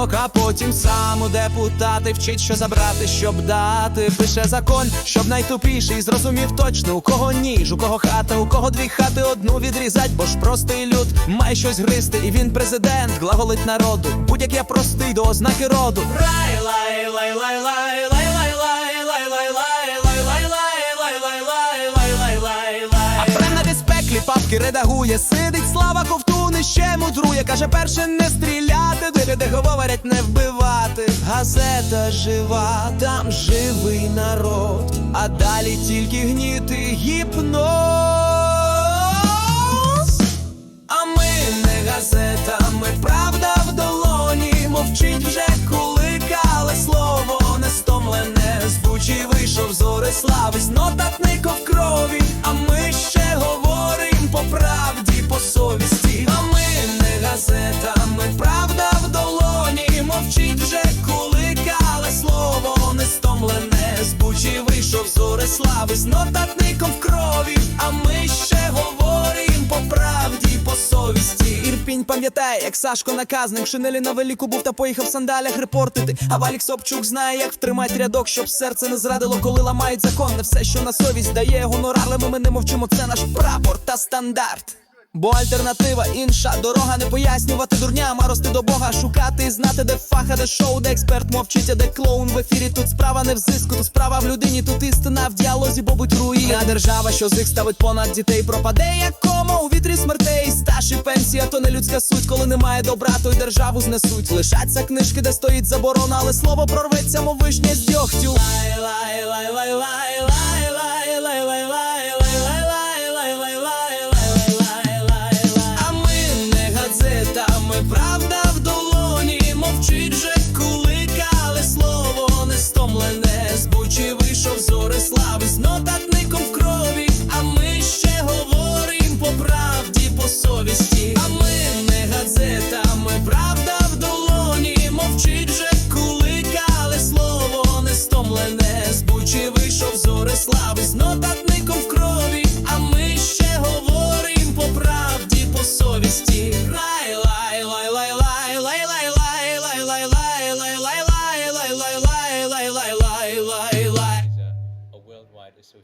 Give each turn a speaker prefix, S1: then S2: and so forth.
S1: баньок, а потім сам у депутати вчить, що забрати, щоб дати. Пише закон, щоб найтупіший зрозумів точно, у кого ніж, у кого хата, у кого дві хати одну відрізать, бо ж простий люд має щось гризти, і він президент, глаголить народу. Будь-як я простий до ознаки роду. Рай, лай, лай, лай, лай, лай. Папки редагує, сидить слава ковтуни, ще мудрує, каже, перше не стріляє де де говорять не вбивати. Газета жива, там живий народ, а далі тільки гніти гіпноз. Нотатником в крові. А ми ще говорим по правді, по совісті. Ірпінь пам'ятає, як Сашко наказник в шинелі на велику був та поїхав в сандалях репортити. А Валік Собчук знає, як втримати рядок, щоб серце не зрадило, коли ламають закон. Не все, що на совість дає гонорар, але ми не мовчимо. Це наш прапор та стандарт. Бо альтернатива інша дорога не пояснювати дурням, а рости до Бога, шукати і знати, де фаха, де шоу, де експерт мовчить, а де клоун в ефірі. Тут справа не в зиску, тут справа в людині, тут істина в діалозі, бо будь руїн. А держава, що зих ставить понад дітей, пропаде як кома у вітрі смертей. Стаж і пенсія, то не людська суть, коли немає добра, то й державу знесуть. Лишаться книжки, де стоїть заборона, але слово прорветься, мов вишня з дьогтю. Лай, лай, лай,
S2: is so